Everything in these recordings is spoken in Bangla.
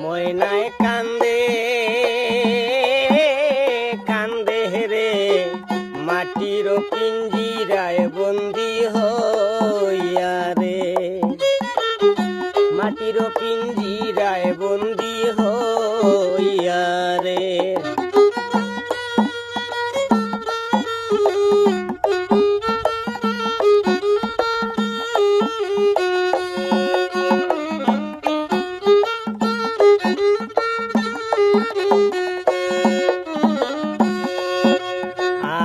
ময়নায় কান্দে কান্দে রে। মাটির পিঞ্জিরায় বন্দি হইয়া রে। মাটির পিঞ্জিরায় বন্দি হইয়া রে।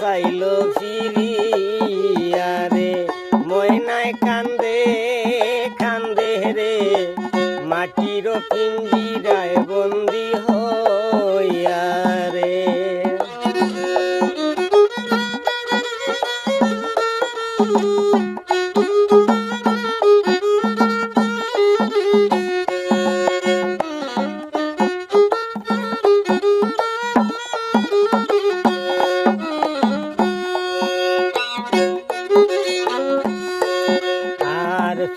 চাইলো ফিরিয়া রে। ময়নায় কান্দে কান্দে রে। মাটির পিঞ্জিরায় বন্দি হইয়া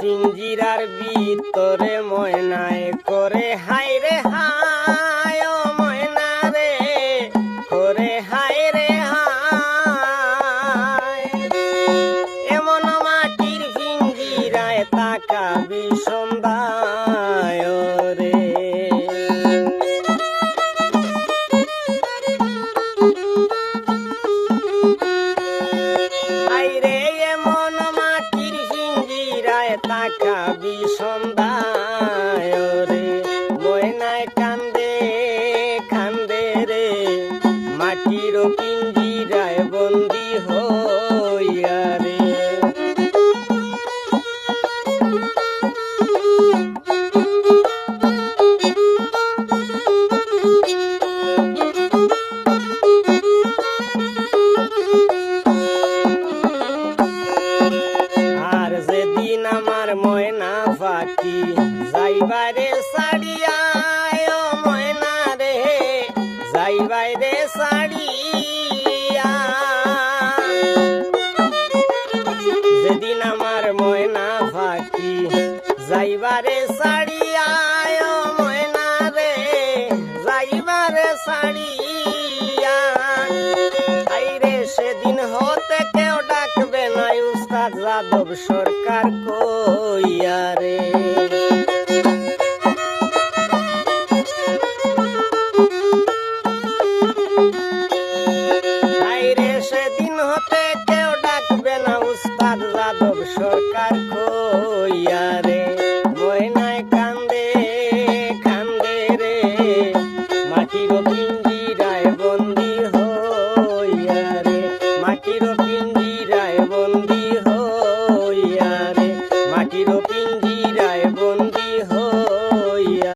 পিঞ্জিরার ভিতরে ময়নায় করে হাই রে হায় ময়না রে, করে হাই রে হায়। এমন মাটির পিঞ্জিরায় তাকাবি সন্ধ্যায় তাকাবি সন্ধ্যায় ময়না ফাঁকি যাইবারে সাড়িয়া ময়না রে, যাইবারে সাড়িয়া। যেদিন আমার ময়না ফাঁকি যাইবারে সাড়িয়া ময়না রে, যাইবারে সাড়িয়া। আইরে সেদিন হতে কেউ ডাকবে না উস্তাদ যাদব সরকার উস্তাদ যাদব সরকার